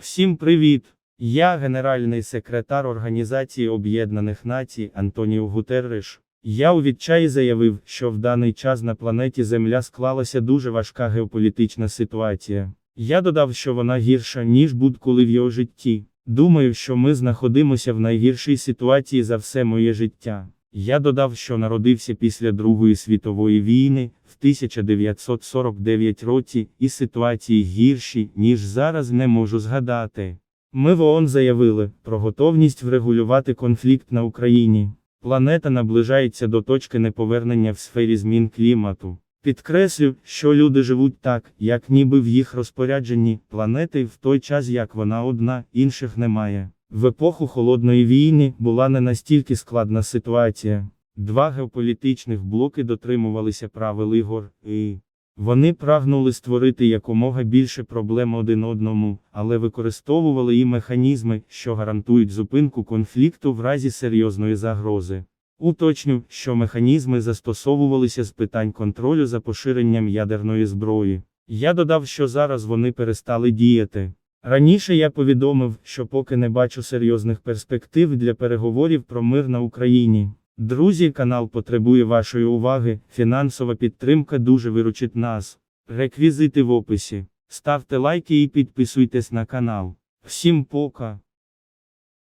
Всім привіт! Я генеральний секретар Організації Об'єднаних Націй Антоніо Гутерреш. Я у відчаї заявив, що в даний час на планеті Земля склалася дуже важка геополітична ситуація. Я додав, що вона гірша, ніж будь-коли в його житті. Думаю, що ми знаходимося в найгіршій ситуації за все моє життя. Я додав, що народився після Другої світової війни в 1949 році, і ситуації гірші, ніж зараз не можу згадати. Ми в ООН заявили про готовність врегулювати конфлікт на Україні. Планета наближається до точки неповернення в сфері змін клімату. Підкреслю, що люди живуть так, як ніби в їх розпорядженні планети в той час, як вона одна, інших немає. В епоху холодної війни була не настільки складна ситуація. Два геополітичних блоки дотримувалися правил ігор, і вони прагнули створити якомога більше проблем один одному, але використовували і механізми, що гарантують зупинку конфлікту в разі серйозної загрози. Уточню, що механізми застосовувалися з питань контролю за поширенням ядерної зброї. Я додав, що зараз вони перестали діяти. Раніше я повідомив, що поки не бачу серйозних перспектив для переговорів про мир на Україні. Друзі, канал потребує вашої уваги, фінансова підтримка дуже виручить нас. Реквізити в описі. Ставте лайки і підписуйтесь на канал. Всім пока!